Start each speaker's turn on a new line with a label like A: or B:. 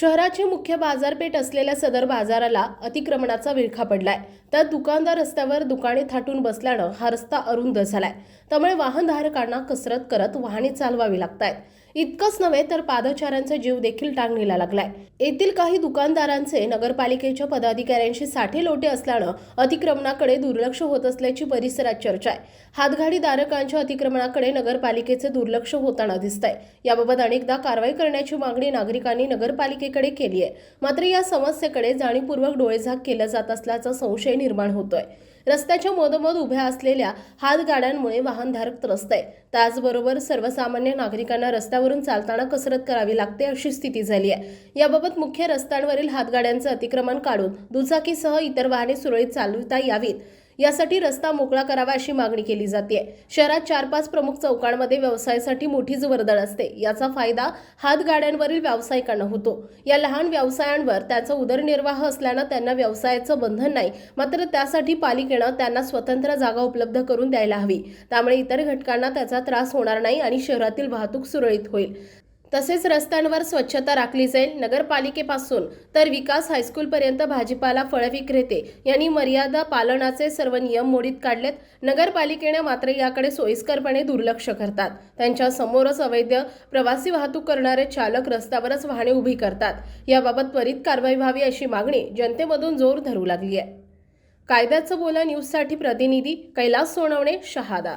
A: शहराची मुख्य बाजारपेठ असलेल्या सदर बाजाराला अतिक्रमणाचा विळखा पडलाय. त्यात दुकानदार रस्त्यावर दुकाने थाटून बसल्यानं हा रस्ता अरुंद झालाय. त्यामुळे वाहनधारकांना कसरत करत वाहने चालवावी लागतायत. इतकंच नव्हे तर पादचाऱ्यांचा जीव देखील टांगणीला लागलाय. येथील काही दुकानदारांचे नगरपालिकेच्या पदाधिकाऱ्यांशी साठे लोटे असल्यानं अतिक्रमणाकडे दुर्लक्ष होत असल्याची परिसरात चर्चा आहे. हातगाडीधारकांच्या अतिक्रमणाकडे नगरपालिकेचे दुर्लक्ष होताना दिसतंय. याबाबत अनेकदा कारवाई करण्याची मागणी नागरिकांनी नगरपालिकेकडे केली आहे मात्र या समस्येकडे जाणीवपूर्वक डोळेझाक केलं जात असल्याचा संशय निर्माण होतोय. रस्त्याच्या मधोमध उभ्या असलेल्या हातगाड्यांमुळे वाहनधारक त्रस्त आहे. त्याचबरोबर सर्वसामान्य नागरिकांना रस्त्यावरून चालताना कसरत करावी लागते अशी स्थिती झाली आहे. याबाबत मुख्य रस्त्यांवरील हातगाड्यांचं अतिक्रमण काढून दुचाकीसह इतर वाहने सुरळीत चालवता यावीत. यासाठी रस्ता मोकळा करावा अशी मागणी केली जाते. शहरात चार पाच प्रमुख चौकांमध्ये व्यवसायासाठी मोठीच वर्दळ असते. याचा फायदा हातगाड्यांवरील व्यावसायिकांना होतो. या लहान व्यवसायांवर त्याचा उदरनिर्वाह असल्यानं त्यांना व्यवसायाचं बंधन नाही. मात्र त्यासाठी पालिकेनं त्यांना स्वतंत्र जागा उपलब्ध करून द्यायला हवी. त्यामुळे इतर घटकांना त्याचा त्रास होणार नाही आणि शहरातील वाहतूक सुरळीत होईल. तसेच रस्त्यांवर स्वच्छता राखली जाईल नगरपालिकेपासून. तर विकास हायस्कूलपर्यंत भाजीपाला फळ विक्रेते यांनी मर्यादा पालनाचे सर्व नियम मोडीत काढलेत. नगरपालिकेने मात्र याकडे सोयीस्करपणे दुर्लक्ष करतात. त्यांच्या समोरच अवैध प्रवासी वाहतूक करणारे चालक रस्त्यावरच वाहने उभी करतात. याबाबत त्वरित कारवाई व्हावी अशी मागणी जनतेमधून जोर धरू लागली आहे कायद्याचं बोला न्यूजसाठी प्रतिनिधी कैलास सोनवणे शहादा.